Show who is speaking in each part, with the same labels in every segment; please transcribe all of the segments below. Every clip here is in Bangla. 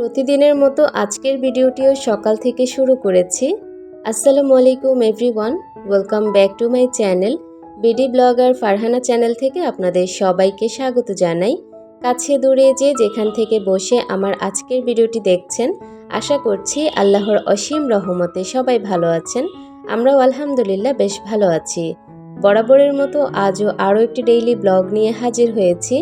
Speaker 1: প্রতিদিনের মতো আজকের ভিডিওটিও সকাল থেকে শুরু করেছি। আসসালামু আলাইকুম everyone, welcome back to my channel. BD blogger Farhana channel থেকে আপনাদের সবাইকে স্বাগত জানাই। কাছে দূরে যে যেখান থেকে বসে আমার আজকের ভিডিওটি দেখছেন, আশা করছি আল্লাহর অসীম রহমতে সবাই ভালো আছেন। আমরাও আলহামদুলিল্লাহ বেশ ভালো আছি। বরাবরের মতো আজও আরও একটি ডেইলি ব্লগ নিয়ে হাজির হয়েছি।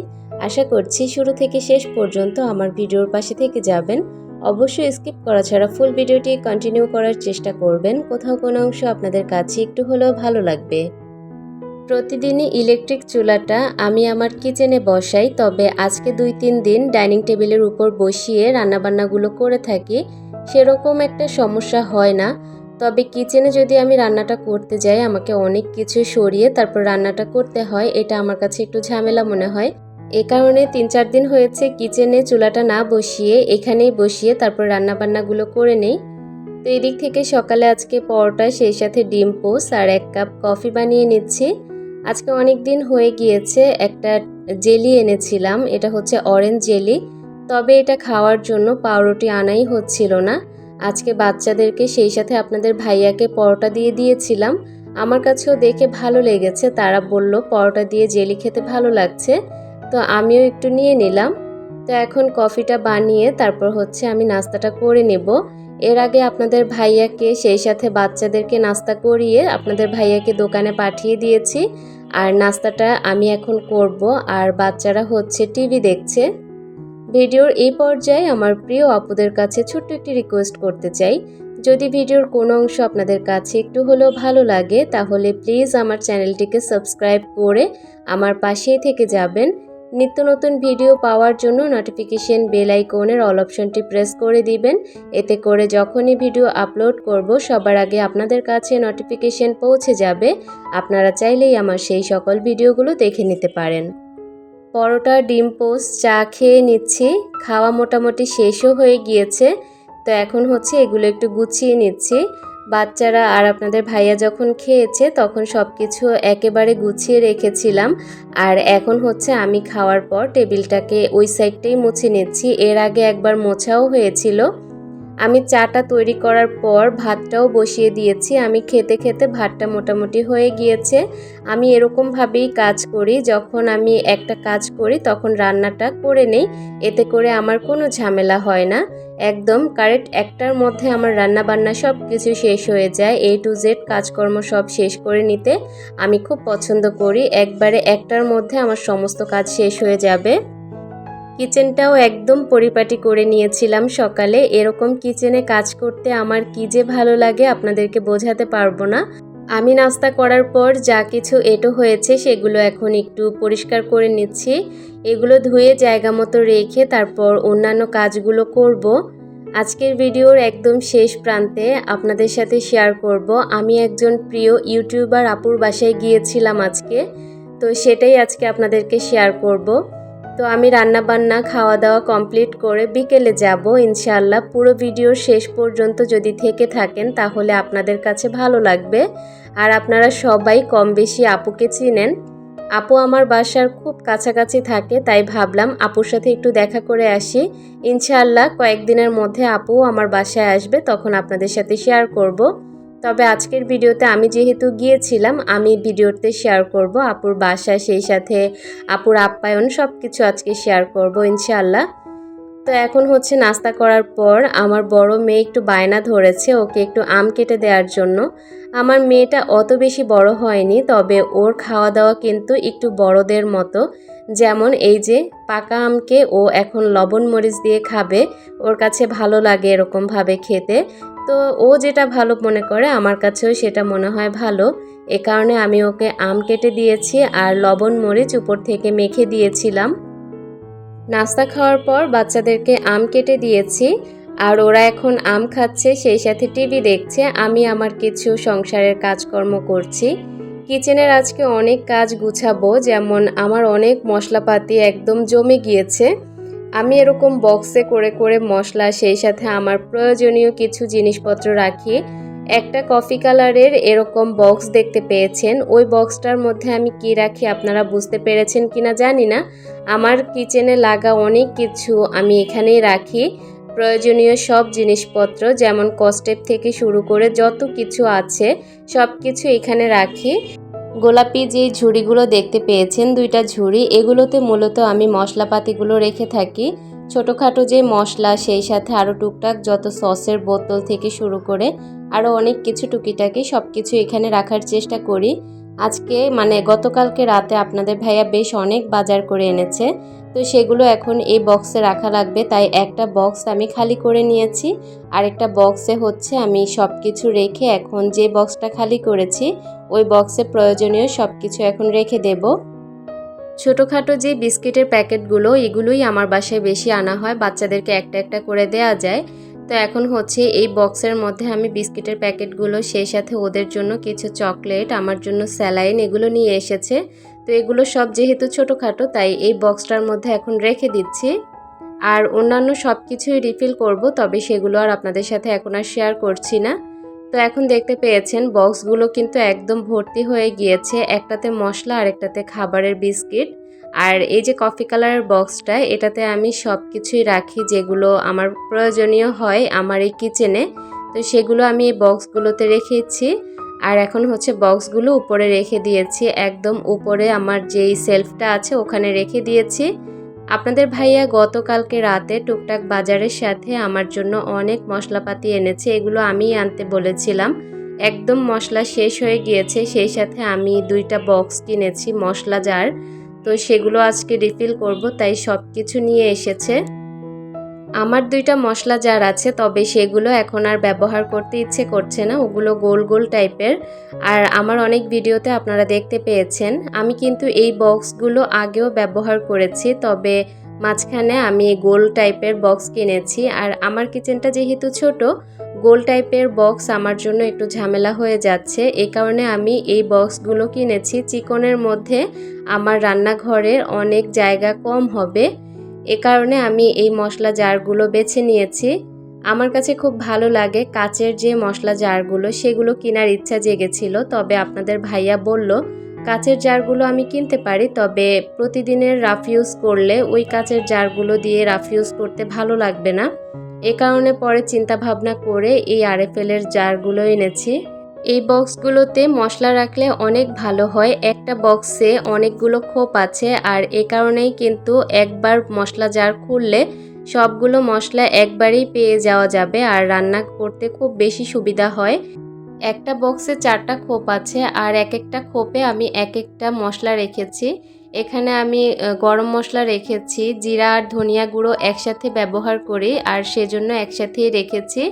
Speaker 1: আশা করছি শুরু থেকে শেষ পর্যন্ত আমার ভিডিওর পাশে থেকে যাবেন। অবশ্যই স্কিপ করা ছাড়া ফুল ভিডিওটি কন্টিনিউ করার চেষ্টা করবেন। কোথাও কোনো অংশ আপনাদের কাছে একটু হলেও ভালো লাগবে। প্রতিদিনই ইলেকট্রিক চুলাটা আমি আমার কিচেনে বসাই, তবে আজকে দুই তিন দিন ডাইনিং টেবিলের উপর বসিয়ে রান্নাবান্নাগুলো করে থাকি, সেরকম একটা সমস্যা হয় না। তবে কিচেনে যদি আমি রান্নাটা করতে যাই, আমাকে অনেক কিছু সরিয়ে তারপর রান্নাটা করতে হয়, এটা আমার কাছে একটু ঝামেলা মনে হয়। এ কারণে তিন চার দিন হয়েছে কিচেনে চুলাটা না বসিয়ে, এখানেই বসিয়ে তারপর রান্নাবান্নাগুলো করে নেই। তো এদিক থেকে সকালে আজকে পরোটা, সেই সাথে ডিম পোস্ট আর এক কাপ কফি বানিয়ে নিচ্ছি। আজকে অনেক দিন হয়ে গিয়েছে, একটা জেলি এনেছিলাম, এটা হচ্ছে অরেঞ্জ জেলি। তবে এটা খাওয়ার জন্য পাউরুটি আনাই হচ্ছিল না। আজকে বাচ্চাদেরকে সেই সাথে আপনাদের ভাইয়াকে পরোটা দিয়ে দিয়েছিলাম। আমার কাছেও দেখে ভালো লেগেছে, তারা বলল পরোটা দিয়ে জেলি খেতে ভালো লাগছে। তো আমিও একটু নিয়ে নিলাম। তো এখন কফিটা বানিয়ে তারপর হচ্ছে আমি নাস্তাটা করে নেব। এর আগে আপনাদের ভাইয়াকে, সেই সাথে বাচ্চাদেরকে নাস্তা করিয়ে আপনাদের ভাইয়াকে দোকানে পাঠিয়ে দিয়েছি। আর নাস্তাটা আমি এখন করব। আর বাচ্চারা হচ্ছে টিভি দেখছে। ভিডিওর এই পর্যায়ে আমার প্রিয় আপুদের কাছে ছোট্ট একটি রিকোয়েস্ট করতে চাই। যদি ভিডিওর কোনো অংশ আপনাদের কাছে একটু হলেও ভালো লাগে, তাহলে প্লিজ আমার চ্যানেলটিকে সাবস্ক্রাইব করে আমার পাশেই থেকে যাবেন। নিত্য নতুন ভিডিও পাওয়ার জন্য নোটিফিকেশন বেল আইকনের অল অপশনটি প্রেস করে দিবেন। এতে করে যখনই ভিডিও আপলোড করব, সবার আগে আপনাদের কাছে নোটিফিকেশন পৌঁছে যাবে। আপনারা চাইলেই আমার সেই সকল ভিডিওগুলো দেখে নিতে পারেন। পরোটা, ডিম পোস্ট চা খেয়ে নিচ্ছি। খাওয়া মোটামুটি শেষও হয়ে গিয়েছে। তো এখন হচ্ছে এগুলো একটু গুছিয়ে নিচ্ছি। বাচ্চারা আর আপনাদের ভাইয়া যখন খেয়েছে, তখন সব কিছু একেবারে গুছিয়ে রেখেছিলাম। আর এখন হচ্ছে আমি খাওয়ার পর টেবিলটাকে ওই সাইডটাই মুছে নিচ্ছি। এর আগে একবার মোছাও হয়েছিল। আমি চাটা তৈরি করার পর ভাতটাও বসিয়ে দিয়েছি। আমি খেতে খেতে ভাতটা মোটামুটি হয়ে গিয়েছে। আমি এরকমভাবেই কাজ করি। যখন আমি একটা কাজ করি, তখন রান্নাটা করে নেই। এতে করে আমার কোনো ঝামেলা হয় না। একদম কারেক্ট একটার মধ্যে আমার রান্না বান্না সব কিছু শেষ হয়ে যায়। এ টু জেড কাজকর্ম সব শেষ করে নিতে আমি খুব পছন্দ করি। একবারে একটার মধ্যে আমার সমস্ত কাজ শেষ হয়ে যাবে। কিচেনটাও একদম পরিপাটি করে নিয়েছিলাম সকালে। এরকম কিচেনে কাজ করতে আমার কি যে ভালো লাগে আপনাদেরকে বোঝাতে পারব না। আমি নাস্তা করার পর যা কিছু এটো হয়েছে সেগুলো এখন একটু পরিষ্কার করে নিচ্ছি। এগুলো ধুয়ে জায়গা মতো রেখে তারপর অন্যান্য কাজগুলো করব। আজকের ভিডিওর একদম শেষ প্রান্তে আপনাদের সাথে শেয়ার করব। আমি একজন প্রিয় ইউটিউবার আপুর বাসায় গিয়েছিলাম আজকে। তো সেটাই আজকে আপনাদেরকে শেয়ার করব। তো আমি রান্না বান্না খাওয়া দাওয়া কমপ্লিট করে বিকেলে যাব। ইনশাআল্লাহ পুরো ভিডিও শেষ পর্যন্ত যদি থেকে থাকেন, তাহলে আপনাদের কাছে ভালো লাগবে। আর আপনারা সবাই কম বেশি আপুকে চিনেন। আপু আমার বাসার খুব কাছাকাছি থাকে, তাই ভাবলাম আপুর সাথে একটু দেখা করে আসি। ইনশাআল্লাহ কয়েকদিনের মধ্যে আপু আমার বাসায় আসবে, তখন আপনাদের সাথে শেয়ার করব। তবে আজকের ভিডিওতে আমি যেহেতু গিয়েছিলাম, আমি ভিডিওতে শেয়ার করব। আপুর বাসা, সেই সাথে আপুর আপ্যায়ন সব কিছু আজকে শেয়ার করব ইনশাআল্লাহ। তো এখন হচ্ছে নাস্তা করার পর আমার বড় মেয়ে একটু বায়না ধরেছে ওকে একটু আম কেটে দেওয়ার জন্য। আমার মেয়েটা অত বেশি বড় হয়নি, তবে ওর খাওয়া দাওয়া কিন্তু একটু বড়দের মতো। যেমন এই যে পাকা আমকে ও এখন লবণ মরিচ দিয়ে খাবে, ওর কাছে ভালো লাগে এরকমভাবে খেতে। তো ও যেটা ভালো মনে করে, আমার কাছেও সেটা মনে হয় ভালো। এ কারণে আমি ওকে আম কেটে দিয়েছি আর লবণ, মরিচ উপর থেকে মেখে দিয়েছিলাম। নাস্তা খাওয়ার পর বাচ্চাদেরকে আম কেটে দিয়েছি আর ওরা এখন আম খাচ্ছে, সেই সাথে টিভি দেখছে, আমি আমার কিছু সংসারের কাজকর্ম করছি। কিচেনের আজকে অনেক কাজ গুছাবো, যেমন আমার অনেক মশলাপাতি একদম জমে গিয়েছে। আমি এরকম বক্সে করে করে মশলা, সেই সাথে আমার প্রয়োজনীয় কিছু জিনিসপত্র রাখি। একটা কফি কালারের এরকম বক্স দেখতে পেয়েছেন। ওই বক্সটার মধ্যে আমি কি রাখি আপনারা বুঝতে পেরেছেন কিনা জানি না। আমার কিচেনে লাগা অনেক কিছু আমি এখানেই রাখি। প্রয়োজনীয় সব জিনিসপত্র যেমন কস্টেপ থেকে শুরু করে যত কিছু আছে সব কিছু এখানে রাখি। গোলাপি যে ঝুড়িগুলো দেখতে পেয়েছেন, দুইটা ঝুড়ি, এগুলোতে মূলত আমি মশলাপাতিগুলো রেখে থাকি। ছোটোখাটো যে মশলা, সেই সাথে আরও টুকটাক যত সসের বোতল থেকে শুরু করে আরও অনেক কিছু টুকিটাকি সব কিছু এখানে রাখার চেষ্টা করি। আজকে মানে গতকালকে রাতে আপনাদের ভাইয়া বেশ অনেক বাজার করে এনেছে। তো সেগুলো এখন এই বক্সে রাখা লাগবে। তাই একটা বক্স আমি খালি করে নিয়েছি। আরেকটা বক্সে হচ্ছে আমি সব কিছু রেখে এখন যে বক্সটা খালি করেছি, ওই বক্সে প্রয়োজনীয় সব কিছু এখন রেখে দেব। ছোটোখাটো যে বিস্কিটের প্যাকেটগুলো, এগুলোই আমার বাসায় বেশি আনা হয়। বাচ্চাদেরকে একটা একটা করে দেয়া যায়। তো এখন হচ্ছে এই বক্সের মধ্যে আমি বিস্কিটের প্যাকেটগুলো, সেই সাথে ওদের জন্য কিছু চকলেট, আমার জন্য স্যালাইন এগুলো নিয়ে এসেছে। তো এগুলো সব যেহেতু ছোটোখাটো, তাই এই বক্সটার মধ্যে এখন রেখে দিচ্ছি। আর অন্যান্য সব কিছুই রিফিল করব, তবে সেগুলো আর আপনাদের সাথে এখন আর শেয়ার করছি না। তো এখন দেখতে পেয়েছেন বক্সগুলো কিন্তু একদম ভর্তি হয়ে গিয়েছে, একটাতে মশলা আর একটাতে খাবারের বিস্কিট। আর এই যে কফি কালারের বক্সটা এটাতে আমি সব কিছুই রাখি যেগুলো আমার প্রয়োজনীয় হয় আমার এই কিচেনে তো সেগুলো আমি এই বক্সগুলোতে রেখেছি। আর এখন হচ্ছে বক্সগুলো উপরে রেখে দিয়েছি, একদম উপরে আমার যেই সেলফটা আছে ওখানে রেখে দিয়েছি। আপনাদের ভাইয়া গতকালকে রাতে টুকটাক বাজারের সাথে আমার জন্য অনেক মশলাপাতি এনেছে, এগুলো আমিই আনতে বলেছিলাম। একদম মশলা শেষ হয়ে গিয়েছে, সেই সাথে আমি দুইটা বক্স কিনেছি মশলা জার। তো সেগুলো আজকে রিফিল করব, তাই সব কিছু নিয়ে এসেছে। আমার দুইটা মশলা জার আছে, তবে সেগুলো এখন আর ব্যবহার করতে ইচ্ছে করছে না। ওগুলো গোল গোল টাইপের। আর আমার অনেক ভিডিওতে আপনারা দেখতে পেয়েছেন। আমি কিন্তু এই বক্সগুলো আগেও ব্যবহার করেছি, তবে মাঝখানে আমি গোল টাইপের বক্স কিনেছি। আর আমার কিচেনটা যেহেতু ছোট, গোল টাইপের বক্স আমার জন্য একটু ঝামেলা হয়ে যাচ্ছে। এই কারণে আমি এই বক্সগুলো কিনেছি। চিকনের মধ্যে আমার রান্নাঘরের অনেক জায়গা কম হবে। এ কারণে আমি এই মশলা জারগুলো বেছে নিয়েছি। আমার কাছে খুব ভালো লাগে কাচের যে মশলা জারগুলো, সেগুলো কেনার ইচ্ছা জেগেছিল। তবে আপনাদের ভাইয়া বলল, কাচের জারগুলো আমি কিনতে পারি, তবে প্রতিদিনের রাফ ইউজ করলে ওই কাচের জারগুলো দিয়ে রাফ ইউজ করতে ভালো লাগবে না। এ কারণে পরে চিন্তা ভাবনা করে এই আরএফএলের জারগুলো এনেছি। এই বক্সগুলোতে মশলা রাখলে অনেক ভালো হয়। একটা বক্সে অনেকগুলো খোপ আছে আর এ কারণেই কিন্তু একবার মশলা জার খুললে সবগুলো মশলা একবারেই পেয়ে যাওয়া যাবে আর রান্না করতে খুব বেশি সুবিধা হয়। একটা বক্সে চারটা খোপ আছে আর এক একটা খোপে আমি এক একটা মশলা রেখেছি। এখানে আমি গরম মশলা রেখেছি, জিরা আর ধনিয়া গুঁড়ো একসাথে ব্যবহার করি আর সেজন্য একসাথেই রেখেছি।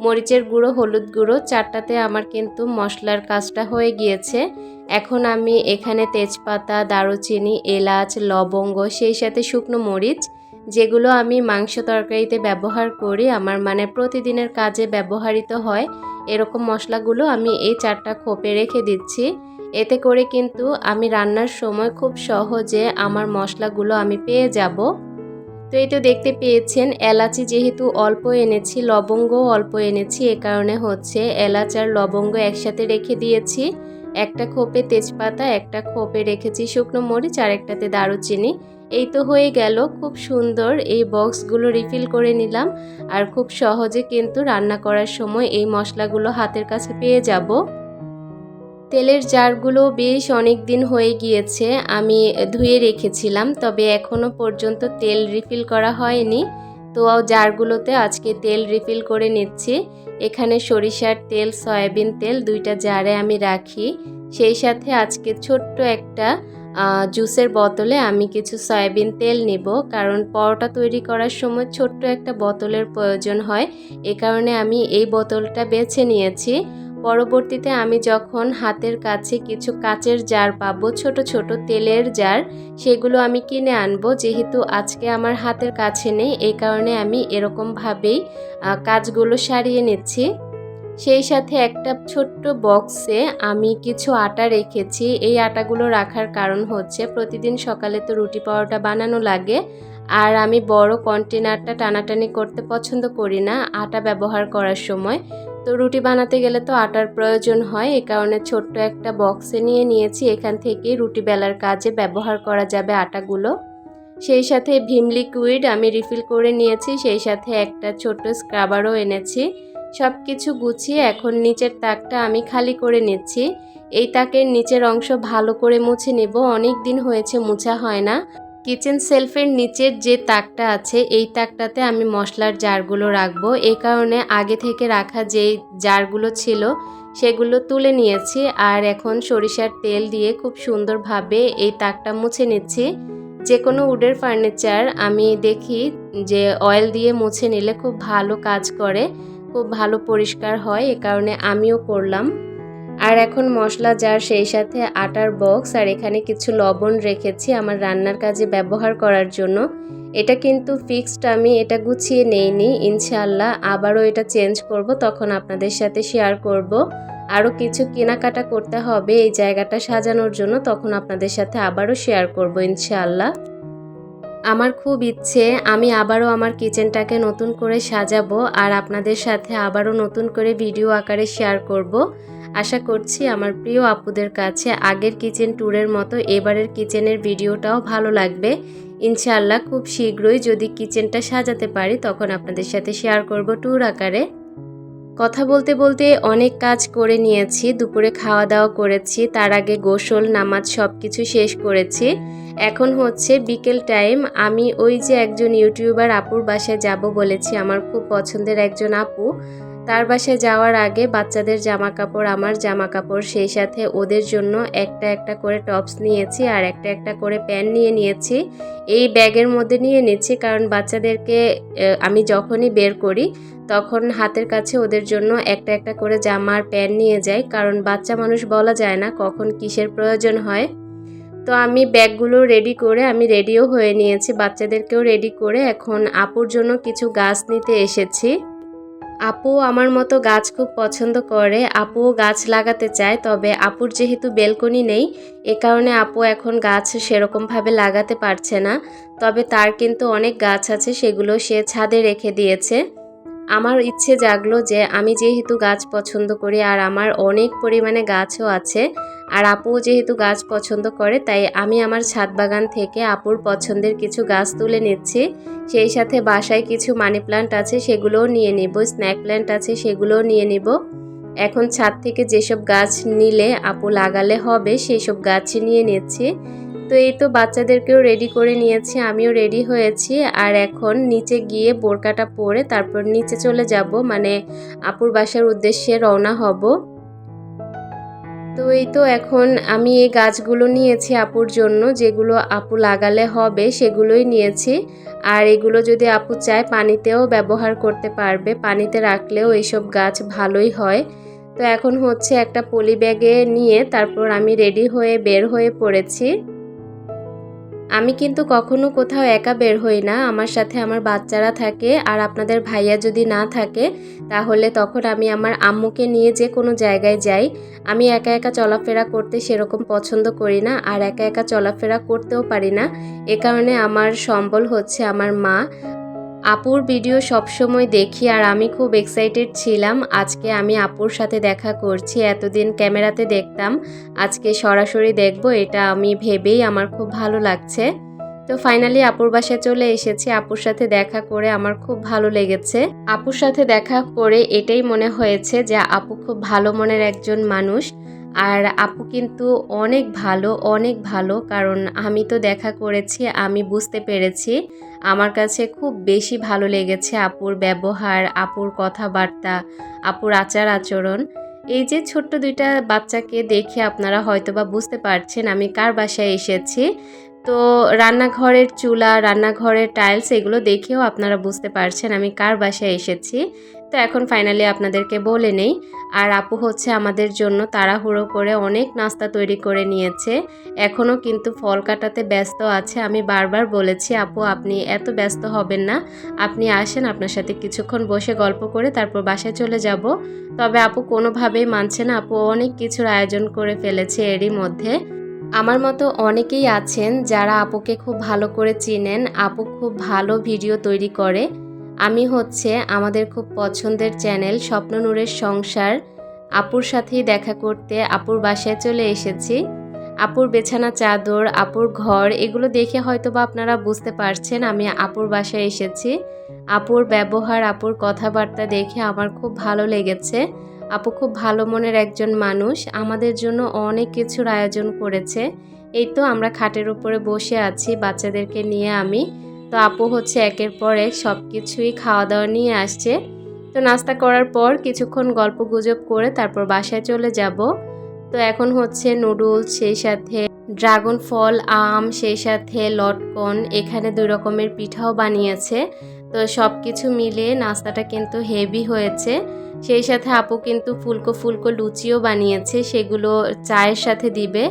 Speaker 1: মরিচের গুঁড়ো, হলুদ গুঁড়ো, চারটাতে আমার কিন্তু মশলার কাজটা হয়ে গিয়েছে। এখন আমি এখানে তেজপাতা, দারুচিনি, এলাচ, লবঙ্গ, সেই সাথে শুকনো মরিচ, যেগুলো আমি মাংস তরকারিতে ব্যবহার করি, আমার মানে প্রতিদিনের কাজে ব্যবহৃত হয়, এরকম মশলাগুলো আমি এই চারটা খোপে রেখে দিচ্ছি। এতে করে কিন্তু আমি রান্নার সময় খুব সহজে আমার মশলাগুলো আমি পেয়ে যাব। তো এই তো দেখতে পেয়েছেন, এলাচি যেহেতু অল্প এনেছি লবঙ্গও অল্প এনেছি, এ কারণে হচ্ছে এলাচ আর লবঙ্গ একসাথে রেখে দিয়েছি। একটা খোপে তেজপাতা, একটা খোপে রেখেছি শুকনো মরিচ আর একটাতে দারুচিনি। এই তো হয়ে গেল, খুব সুন্দর এই বক্সগুলো রিফিল করে নিলাম আর খুব সহজে কিন্তু রান্না করার সময় এই মশলাগুলো হাতের কাছে পেয়ে যাব। তেলের জারগুলো বেশ অনেক দিন হয়ে গিয়েছে, আমি ধুয়ে রেখেছিলাম, তবে এখনও পর্যন্ত তেল রিফিল করা হয়নি। তো জারগুলোতে আজকে তেল রিফিল করে নিচ্ছি। এখানে সরিষার তেল, সয়াবিন তেল দুইটা জারে আমি রাখি। সেই সাথে আজকে ছোট্ট একটা জুসের বোতলে আমি কিছু সয়াবিন তেল নিব, কারণ পরোটা তৈরি করার সময় ছোট্ট একটা বোতলের প্রয়োজন হয়। এ কারণে আমি এই বোতলটা বেছে নিয়েছি। পরবর্তীতে আমি যখন হাতের কাছে কিছু কাচের জার পাবো, ছোট ছোট তেলের জার, সেগুলো আমি কিনে আনব। যেহেতু আজকে আমার হাতের কাছে নেই, এই কারণে আমি এরকমভাবেই কাজগুলো সারিয়ে নিচ্ছি। সেই সাথে একটা ছোট্ট বক্সে আমি কিছু আটা রেখেছি। এই আটাগুলো রাখার কারণ হচ্ছে, প্রতিদিন সকালে তো রুটি পরোটা বানানো লাগে, আর আমি বড় কন্টেনারটা টানাটানি করতে পছন্দ করি না, আটা ব্যবহার করার সময়। তো রুটি বানাতে গেলে তো আটার প্রয়োজন হয়, এ কারণে ছোট্ট একটা বক্সে নিয়ে নিয়েছি, এখান থেকে রুটি বেলার কাজে ব্যবহার করা যাবে আটাগুলো। সেই সাথে ভীম লিকুইড আমি রিফিল করে নিয়েছি, সেই সাথে একটা ছোট্ট স্ক্রাবারও এনেছি। সব কিছু গুছিয়ে এখন নিচের তাকটা আমি খালি করে নিচ্ছি। এই তাকের নিচের অংশ ভালো করে মুছে নেব, অনেক দিন হয়েছে, মুছা হয় না। কিচেন সেলফের নিচের যে তাকটা আছে, এই তাকটাতে আমি মশলার জারগুলো রাখব। এই কারণে আগে থেকে রাখা যেই জারগুলো ছিল, সেগুলো তুলে নিয়েছি। আর এখন সরিষার তেল দিয়ে খুব সুন্দরভাবে এই তাকটা মুছে নিচ্ছি। যে কোনো উডের ফার্নিচার আমি দেখি যে অয়েল দিয়ে মুছে নিলে খুব ভালো কাজ করে, খুব ভালো পরিষ্কার হয়। এ কারণে আমিও করলাম। আর এখন মশলা জার সেই সাথে আটার বক্স আর এখানে কিছু লবণ রেখেছি আমার রান্নার কাজে ব্যবহার করার জন্য। এটা কিন্তু ফিক্সড আমি এটা গুছিয়ে নেইনি, ইনশাআল্লাহ আবারও এটা চেঞ্জ করব, তখন আপনাদের সাথে শেয়ার করব। আরও কিছু কেনাকাটা করতে হবে এই জায়গাটা সাজানোর জন্য, তখন আপনাদের সাথে আবারও শেয়ার করব ইনশাআল্লাহ। আমার খুব ইচ্ছে, আমি আবারও আমার কিচেনটাকে নতুন করে সাজাবো, আর আপনাদের সাথে আবারও নতুন করে ভিডিও আকারে শেয়ার করব। আশা করছি আমার প্রিয় আপুদের কাছে আগের কিচেন ট্যুরের মতো এবারের কিচেনের ভিডিওটাও ভালো লাগবে। ইনশাআল্লাহ খুব শীঘ্রই যদি কিচেনটা সাজাতে পারি, তখন আপনাদের সাথে শেয়ার করব ট্যুর আকারে। কথা বলতে বলতে অনেক কাজ করে নিয়েছি, দুপুরে খাওয়া দাওয়া করেছি, তার আগে গোসল, নামাজ সব কিছু শেষ করেছি। এখন হচ্ছে বিকেল টাইম, আমি ওই যে একজন ইউটিউবার আপুর বাসায় যাব বলেছি, আমার খুব পছন্দের একজন আপু। তার বাসায় যাওয়ার আগে বাচ্চাদের জামা কাপড় আমার জামা কাপড় সেই সাথে ওদের জন্য একটা একটা করে টপস নিয়েছি আর একটা একটা করে প্যান্ট নিয়ে নিয়েছি। এই ব্যাগের মধ্যে নিয়ে নিচ্ছি কারণ বাচ্চাদেরকে আমি যখনই বের করি তখন হাতের কাছে ওদের জন্য একটা একটা করে জামা আর প্যান্ট নিয়ে যাই কারণ বাচ্চা মানুষ বলা যায় না কখন কিসের প্রয়োজন হয়। তো আমি ব্যাগগুলো রেডি করে, আমি রেডিও হয়ে নিয়েছি, বাচ্চাদেরকেও রেডি করে। এখন আপুর জন্য কিছু গাছ নিতে এসেছি। আপু আমার মতো গাছ খুব পছন্দ করে, আপুও গাছ লাগাতে চায়, তবে আপুর যেহেতু বেলকনি নেই, এ কারণে আপু এখন গাছ সেরকমভাবে লাগাতে পারছে না, তবে তার কিন্তু অনেক গাছ আছে, সেগুলো সে ছাদে রেখে দিয়েছে। আমার ইচ্ছে জাগলো যে আমি যেহেতু গাছ পছন্দ করি আর আমার অনেক পরিমাণে গাছও আছে আর আপুও যেহেতু গাছ পছন্দ করে, তাই আমি আমার ছাদ বাগান থেকে আপুর পছন্দের কিছু গাছ তুলে নিচ্ছি। সেই সাথে বাসায় কিছু মানি প্লান্ট আছে, সেগুলোও নিয়ে নিব, স্ন্যাক প্ল্যান্ট আছে, সেগুলোও নিয়ে নিব। এখন ছাদ থেকে যেসব গাছ নিলে আপু লাগালে হবে সেই সব গাছই নিয়ে নিচ্ছি। তো এই তো বাচ্চাদেরকেও রেডি করে নিয়েছি, আমিও রেডি হয়েছি। আর এখন নিচে গিয়ে বোরকাটা পরে তারপর নিচে চলে যাব মানে আপুর বাসার উদ্দেশ্যে রওনা হব। তো এই তো এখন আমি এই গাছগুলো নিয়েছি আপুর জন্য, যেগুলো আপু লাগালে হবে সেগুলোই নিয়েছি। আর এগুলো যদি আপু চায় পানিতেও ব্যবহার করতে পারবে, পানিতে রাখলেও এইসব গাছ ভালোই হয়। তো এখন হচ্ছে একটা পলি ব্যাগে নিয়ে তারপর আমি রেডি হয়ে বের হয়ে পড়েছি। আমি কিন্তু কখনো কোথাও একা বের হই না, আমার সাথে আমার বাচ্চারা থাকে আর আপনাদের ভাইয়া যদি না থাকে, তাহলে তখন আমি আমার আম্মুকে নিয়ে যে কোনো জায়গায় যাই। আমি একা একা চলাফেরা করতে সেরকম পছন্দ করি না আর একা একা চলাফেরা করতেও পারি না। এ কারণে আমার সম্বল হচ্ছে আমার মা। আপুর ভিডিও সবসময় দেখি আর আমি খুব এক্সাইটেড ছিলাম। আজকে আমি আপুর সাথে দেখা করছি। এতদিন ক্যামেরাতে দেখতাম। আজকে সরাসরি দেখব। এটা আমি ভেবেই আমার খুব ভালো লাগছে। তো ফাইনালি আপুর বাসায় চলে এসেছি। আপুর সাথে দেখা করে আমার খুব ভালো লেগেছে। আপুর সাথে দেখা করে এটাই মনে হয়েছে যে আপু খুব ভালো মনের একজন মানুষ। আর আপু কিন্তু অনেক ভালো অনেক ভালো। কারণ আমি তো দেখা করেছি, আমি বুঝতে পেরেছি। আমার কাছে খুব বেশি ভালো লেগেছে আপুর ব্যবহার, আপুর কথাবার্তা, আপুর আচার আচরণ। এই যে ছোট্ট দুইটা বাচ্চাকে দেখে আপনারা হয়তো বা বুঝতে পারছেন আমি কার বাসায় এসেছি। তো রান্নাঘরের চুলা, রান্নাঘরের টাইলস এগুলো দেখেও আপনারা বুঝতে পারছেন আমি কার বাসায় এসেছি। তো এখন ফাইনালি আপনাদেরকে বলে নেই। আর আপু হচ্ছে আমাদের জন্য তাড়াহুড়ো করে অনেক নাস্তা তৈরি করে নিয়েছে। এখনও কিন্তু ফল কাটাতে ব্যস্ত আছে। আমি বারবার বলেছি, আপু, আপনি এত ব্যস্ত হবেন না। আপনি আসেন, আপনার সাথে কিছুক্ষণ বসে গল্প করে তারপর বাসায় চলে যাব। তবে আপু কোনোভাবেই মানছে না। আপু অনেক কিছুর আয়োজন করে ফেলেছে এরই মধ্যে। আমার মতো অনেকেই আছেন যারা আপুকে খুব ভালো করে চিনেন। আপু খুব ভালো ভিডিও তৈরি করে। আমি হচ্ছে আমাদের খুব পছন্দের চ্যানেল স্বপ্ন নূরের সংসার। আপুর সাথেই দেখা করতে, আপুর বাসায় চলে এসেছি। আপুর বেছানা, চাদর, আপুর ঘর, এগুলো দেখে হয়তো বা আপনারা বুঝতে পারছেন আমি আপুর বাসায় এসেছি। আপুর ব্যবহার, আপুর কথাবার্তা দেখে আমার খুব ভালো লেগেছে। আপু খুব ভালো মনের একজন মানুষ, আমাদের জন্য অনেক কিছুর আয়োজন করেছে। এই তো আমরা খাটের উপরে বসে আছি, বাচ্চাদেরকে নিয়ে আমি। তো আপু হচ্ছে একের পর এক সব কিছুই খাওয়া দাওয়া নিয়ে আসছে। তো নাস্তা করার পর কিছুক্ষণ গল্প গুজব করে তারপর বাসায় চলে যাব। তো এখন হচ্ছে নুডলস, সেই সাথে ড্রাগন ফল, আম, সেই সাথে লটকন, এখানে দুই রকমের পিঠাও বানিয়েছে। তো সব কিছু মিলিয়ে নাস্তাটা কিন্তু হেভি হয়েছে। সেই সাথে আপু কিন্তু ফুলকো ফুলকো লুচিও বানিয়েছে, সেগুলো চায়ের সাথে দিবে।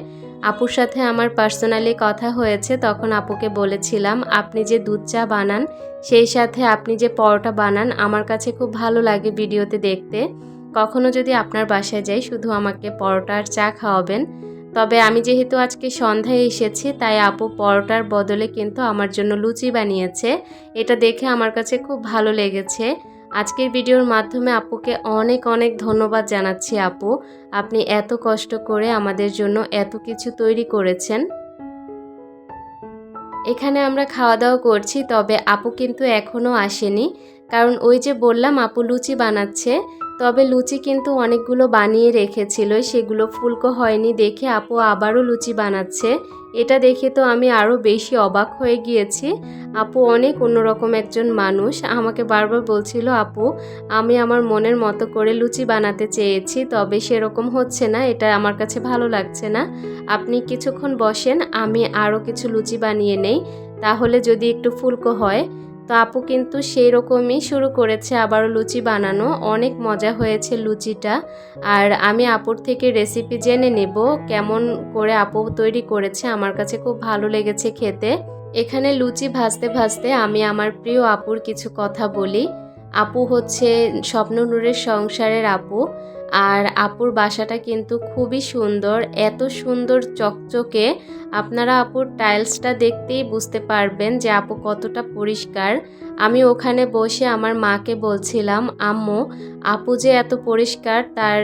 Speaker 1: আপুর সাথে আমার পার্সোনালি কথা হয়েছে, তখন আপুকে বলেছিলাম, আপনি যে দুধ চা বানান, সেই সাথে আপনি যে পরোটা বানান, আমার কাছে খুব ভালো লাগে ভিডিওতে দেখতে। কখনো যদি আপনার বাসায় যাই, শুধু আমাকে পরোটা আর চা খাওয়াবেন। তবে আমি যেহেতু আজকে সন্ধ্যায় এসেছি, তাই আপু পরোটার বদলে কিন্তু আমার জন্য লুচি বানিয়েছে। এটা দেখে আমার কাছে খুব ভালো লেগেছে। আজকের ভিডিওর মাধ্যমে আপুকে অনেক অনেক ধন্যবাদ জানাচ্ছি আপু। আপনি এত কষ্ট করে আমাদের জন্য এত কিছু তৈরি করেছেন। এখানে আমরা খাওয়া দাওয়া করছি, তবে আপু কিন্তু এখনও আসেনি। কারণ ওই যে বললাম, আপু লুচি বানাচ্ছে, তবে লুচি কিন্তু অনেকগুলো বানিয়ে রেখেছিল, সেগুলো ফুলকো হয়নি দেখে আপু আবারও লুচি বানাচ্ছে। এটা দেখে তো আমি আরও বেশি অবাক হয়ে গিয়েছি। আপু অনেক অন্যরকম একজন মানুষ। আমাকে বারবার বলছিল, আপু, আমি আমার মনের মতো করে লুচি বানাতে চেয়েছি, তবে সেরকম হচ্ছে না, এটা আমার কাছে ভালো লাগছে না। আপনি কিছুক্ষণ বসেন, আমি আরও কিছু লুচি বানিয়ে নেই। তাহলে যদি একটু ফুলকো হয়। তো আপু কিন্তু সেই রকমই শুরু করেছে আবারও লুচি বানানো। অনেক মজা হয়েছে লুচিটা। আর আমি আপুর থেকে রেসিপি জেনে নেব, কেমন করে আপু তৈরি করেছে। আমার কাছে খুব ভালো লেগেছে খেতে। এখানে লুচি ভাজতে ভাজতে আমি আমার প্রিয় আপুর কিছু কথা বলি। আপু হচ্ছে স্বপ্ন নূরের সংসারের আপু। আর আপুর বাসাটা কিন্তু খুবই সুন্দর, এত সুন্দর চকচকে। আপনারা আপুর টাইলসটা দেখতেই বুঝতে পারবেন যে আপু কতটা পরিষ্কার। আমি ওখানে বসে আমার মাকে বলছিলাম, আম্মু, আপু যে এত পরিষ্কার, তার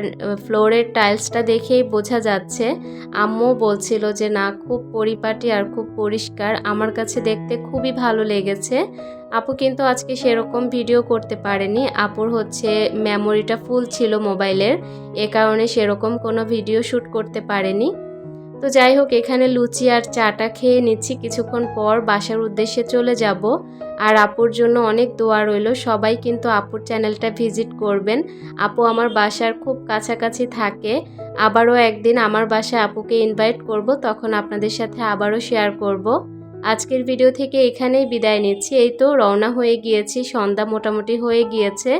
Speaker 1: ফ্লোরের টাইলসটা দেখেই বোঝা যাচ্ছে। আম্মু বলছিল যে, না, খুব পরিপাটি আর খুব পরিষ্কার। আমার কাছে দেখতে খুবই ভালো লেগেছে। আপু কিন্তু আজকে সেরকম ভিডিও করতে পারেনি। আপুর হচ্ছে মেমোরিটা ফুল ছিল মোবাইলের এ কারণে সেরকম কোনো ভিডিও শ্যুট করতে পারেনি। তো যাই হোক, এখানে লুচি আর চাটা খেয়ে নিচ্ছি। কিছুক্ষণ পর বাসার উদ্দেশ্যে চলে যাব। আর আপুর জন্য অনেক দোয়া রইল। সবাই কিন্তু আপুর চ্যানেলটা ভিজিট করবেন। আপু আমার বাসার খুব কাছাকাছি থাকে। আবারও একদিন আমার বাসায় আপুকে ইনভাইট করব। তখন আপনাদের সাথে আবারও শেয়ার করব। আজকের ভিডিও থেকে এখানেই বিদায় নিচ্ছি। এই তো রওনা হয়ে গিয়েছি। সন্ধ্যা মোটামুটি হয়ে গিয়েছে।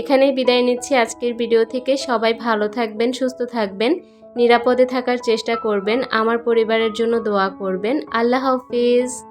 Speaker 1: এখানেই বিদায় নিচ্ছি আজকের ভিডিও থেকে। সবাই ভালো থাকবেন, সুস্থ থাকবেন। নিরাপদে থাকার চেষ্টা করবেন আমার পরিবারের জন্য দোয়া করবেন। আল্লাহ হাফিজ।